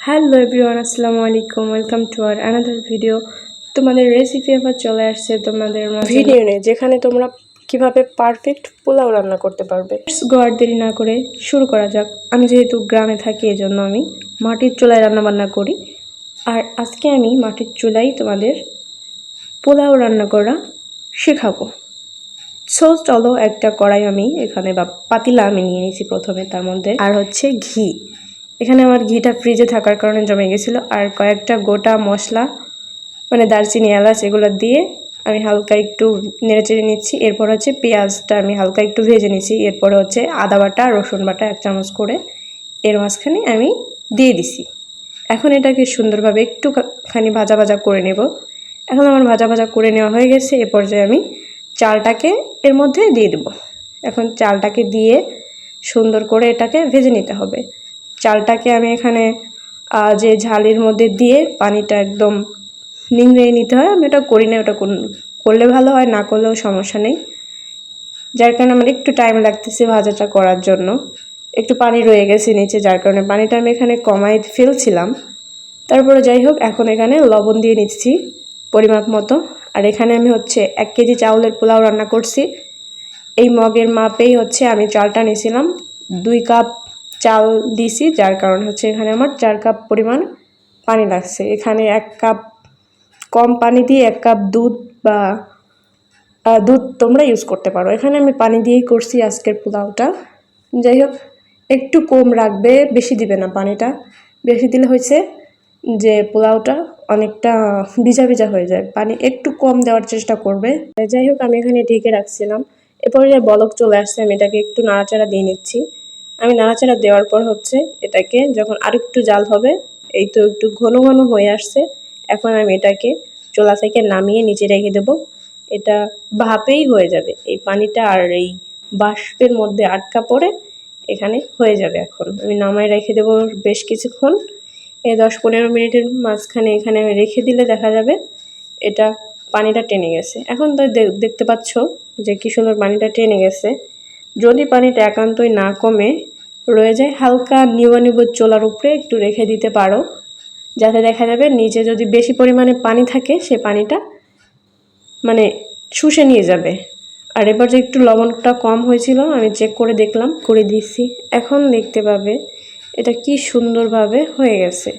Hello everyone আসসালামু আলাইকুম welcome to our another video তোমাদের রেসিপি আবার চলে আসছে তোমাদের ভিডিও নিয়ে যেখানে তোমরা কীভাবে পারফেক্ট পোলাও রান্না করতে পারবে। গোয়ার দেরি না করে শুরু করা যাক। আমি যেহেতু গ্রামে থাকি এজন্য আমি মাটির চুলায় রান্না বান্না করি। আর আজকে আমি মাটির চুলাই তোমাদের পোলাও রান্না করা শেখাবো। সো চলো একটা কড়াই আমি এখানে বা পাতিলা আমি নিয়ে নিয়েছি প্রথমে তার মধ্যে। আর হচ্ছে ঘি। এখানে আমার ঘিটা ফ্রিজে থাকার কারণে জমে গেছিল। আর কয়েকটা গোটা মশলা মানে দারচিনি, এলাচ, এগুলো দিয়ে আমি হালকা একটু নেড়ে চেড়ে নিচ্ছি। এরপর হচ্ছে পেঁয়াজটা আমি হালকা একটু ভেজে নিচ্ছি। এরপরে হচ্ছে আদা বাটা, রসুন বাটা এক চামচ করে এর মাঝখানে আমি দিয়ে দিছি। এখন এটাকে সুন্দরভাবে একটুখানি ভাজা ভাজা করে নেব। এখন আমার ভাজা ভাজা করে নেওয়া হয়ে গেছে। এ পর্যায়ে আমি চালটাকে এর মধ্যে দিয়ে দেব। এখন চালটাকে দিয়ে সুন্দর করে এটাকে ভেজে নিতে হবে। চালটাকে আমি এখানে যে ঝালের মধ্যে দিয়ে পানিটা একদম নিংড়িয়ে নিতে হয়। আমি ওটা করি না, ওটা করলে ভালো হয়, না করলেও সমস্যা নেই। যার কারণে আমার একটু টাইম লাগতেছে ভাজাটা করার জন্য। একটু পানি রয়ে গেছে নিচে, যার কারণে পানিটা আমি এখানে কমাই ফেলছিলাম। তারপরে যাই হোক, এখন এখানে লবণ দিয়ে নিচ্ছি পরিমাপ মতো। আর এখানে আমি হচ্ছে এক কেজি চাউলের পোলাও রান্না করছি। এই মগের মাপেই হচ্ছে আমি চালটা নিয়েছিলাম দুই কাপ চাল দিছি, যার কারণে হচ্ছে এখানে আমার চার কাপ পরিমাণ পানি লাগছে। এখানে এক কাপ কম পানি দিয়ে এক কাপ দুধ বা দুধ তোমরা ইউজ করতে পারো। এখানে আমি পানি দিয়েই করছি আজকের পোলাওটা। যাই হোক একটু কম রাখবে, বেশি দিবে না পানিটা। বেশি দিলে হয়েছে যে পোলাওটা অনেকটা ভিজা ভিজা হয়ে যায়। পানি একটু কম দেওয়ার চেষ্টা করবে। যাই হোক আমি এখানে ঢেকে রাখছিলাম। এরপরে বলক চলে আসছে, আমি এটাকে একটু নাড়াচাড়া দিয়ে নিচ্ছি। আমি নাড়াচাড়া দেওয়ার পর হচ্ছে এটাকে যখন আরেকটু জাল হবে, এই তো একটু ঘন ঘন হয়ে আসছে, এখন আমি এটাকে চোলা থেকে নামিয়ে নিচে রেখে দেব। এটা ভাপেই হয়ে যাবে। এই পানিটা আর এই বাষ্পের মধ্যে আটকা পড়ে এখানে হয়ে যাবে এখন। আমি নামায় রেখে দেবো বেশ কিছুক্ষণ। এই দশ পনেরো মিনিটের মাঝখানে এখানে আমি রেখে দিলে দেখা যাবে এটা পানিটা টেনে গেছে। এখন তো দেখতে পাচ্ছ যে কী সুন্দর পানিটা টেনে গেছে। যদি পানিটা একান্তই না কমে রয়ে যায়। হালকা নিবা নিব চোলার উপরে একটু রেখে দিতে পারো। যাতে দেখা যাবে নিচে যদি বেশি পরিমাণে পানি থাকে, সে পানিটা মানে শুষে নিয়ে যাবে। আর এবার যে একটু লবণটা কম হয়েছিল, আমি চেক করে দেখলাম, করে দিচ্ছি। এখন দেখতে পাবে এটা কি সুন্দরভাবে হয়ে গেছে।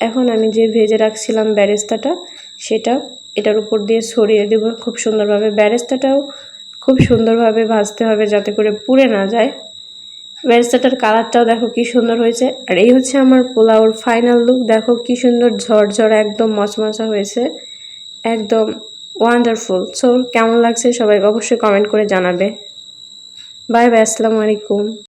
এখন আমি যে ভেজে রাখছিলাম ব্যারেস্তাটা, সেটা এটার উপর দিয়ে ছড়িয়ে দেব। খুব সুন্দরভাবে ব্যারেস্তাটাও খুব সুন্দরভাবে ভাজতে হবে যাতে করে পুড়ে না যায়। ব্যারেস্তাটার কালারটাও দেখো কি সুন্দর হয়েছে। আর এই হচ্ছে আমার পোলাওর ফাইনাল লুক দেখো কি সুন্দর ঝরঝরা, একদম মচমচা হয়েছে। একদম ওয়ান্ডারফুল সো কেমন লাগছে সবাই অবশ্যই কমেন্ট করে জানাবে। বাই বাই আসসালামু আলাইকুম।